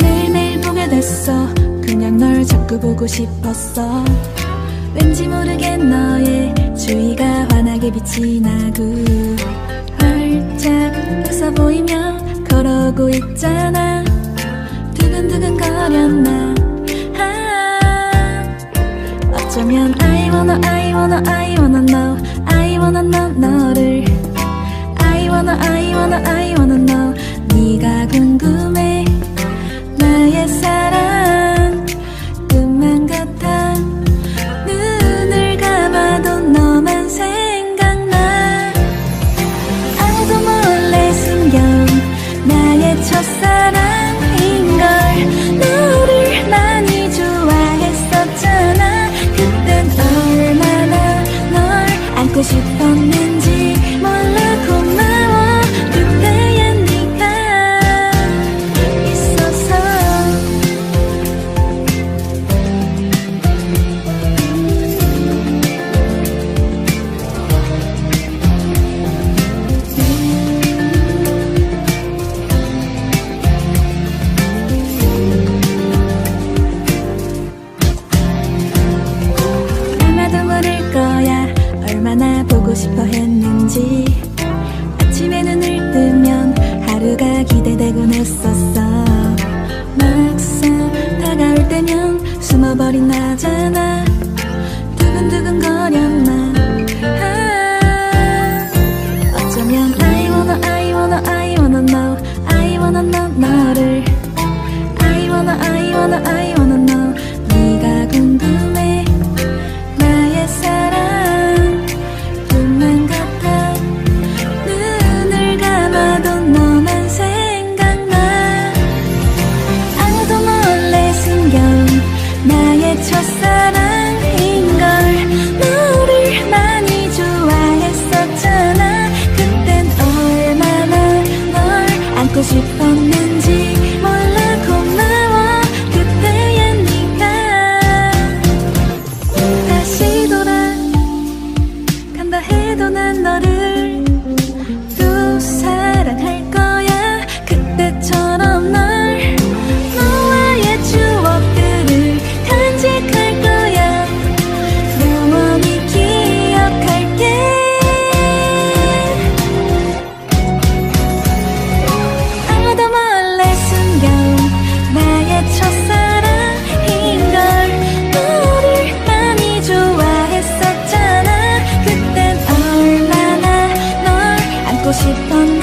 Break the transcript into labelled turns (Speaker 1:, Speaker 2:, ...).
Speaker 1: 매일매일 보게 됐어. 그냥 널 자꾸 보고 싶었어. 왠지 모르게 너의 주위가 환하게 빛이 나고 활짝 웃어 보이며 걸어오고 있잖아. 두근두근 거렸나 wanna I wanna I wanna know 싶어 했는지. 아침에 눈을 뜨면 하루가 기대되곤 했었어. 막상 다가올 때면 숨어버린 나잖아 吃饭